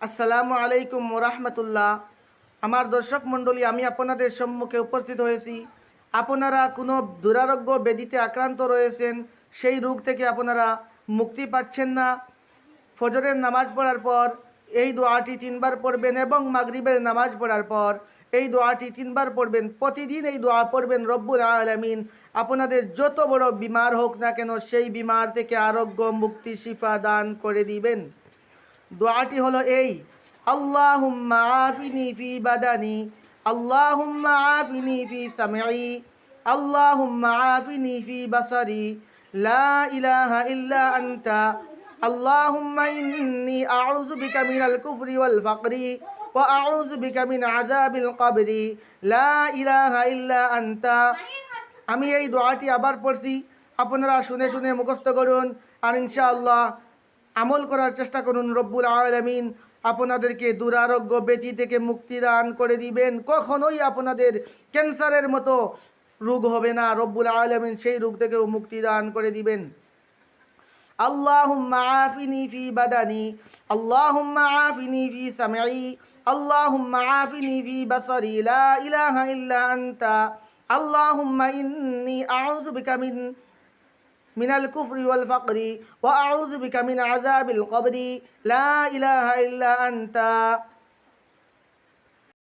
আসসালামু আলাইকুম রহমতুল্লাহ আমার দর্শক মণ্ডলী, আমি আপনাদের সম্মুখে উপস্থিত হয়েছি। আপনারা কোনো দুরারোগ্য বেদিতে আক্রান্ত রয়েছেন, সেই রোগ থেকে আপনারা মুক্তি পাচ্ছেন না। ফজরের নামাজ পড়ার পর, এই দোয়াটি তিনবার পড়বেন এবং মাগরিবের নামাজ পড়ার পর, এই দোয়াটি তিনবার পড়বেন। প্রতিদিন এই দোয়া পড়বেন রব্বুল আলমিন। আপনাদের যত বড় বিমার হোক না কেন, সেই বিমার থেকে আরোগ্য মুক্তি শিফা দান করে দিবেন। দোয়াটি হলো এই, আল্লাহুম্মা আফিনি ফি বাদানি, আল্লাহুম্মা আফিনি ফি সামঈ, আল্লাহুম্মা আফিনি ফি বাসারি, লা ইলাহা ইল্লা আনতা, আল্লাহুম্মা ইন্নী আউযু বিকা মিনাল কুফরি ওয়াল ফাকরি, ওয়া আউযু বিকা মিন আযাবিল কবরি, লা ইলাহা ইল্লা আমি এই দোয়াটি আবার পড়ছি। আপনারা শুনে শুনে মুখস্থ করুন। আর ইনশাআল্লাহ আমল করার চেষ্টা করুন রব্বুল আলমিন আপনাদেরকে দুরারোগ্য ব্যথি থেকে মুক্তি দান করে দিবেন কখনোই আপনাদের ক্যান্সারের মতো রোগ হবে না রব্বুল আলমিন সেই রোগ থেকেও মুক্তি দান করে দিবেন اللهم عافني في بدني اللهم عافني في سمعي اللهم عافني في بصري لا إله إلا أنت اللهم إني أعوذ بك من من الكفر والفقر وأعوذ بك من عذاب القبر. لا إله إلا أنت.